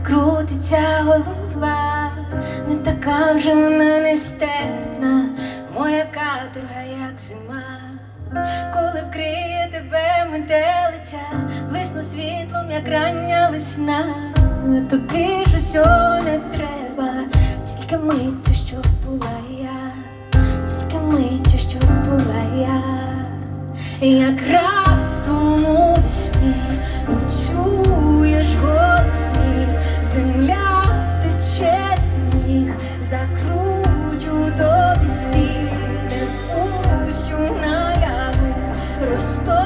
крутиться голова, не така вже вона нестерпна, моя каторга, як зима, коли вкриє тебе метелиця, блисну світлом, як рання весна, тобі ж усього не треба, тільки миттю, щоб була я, тільки миттю, щоб була я, як весні Закручу у тобі світ, на наяву росту.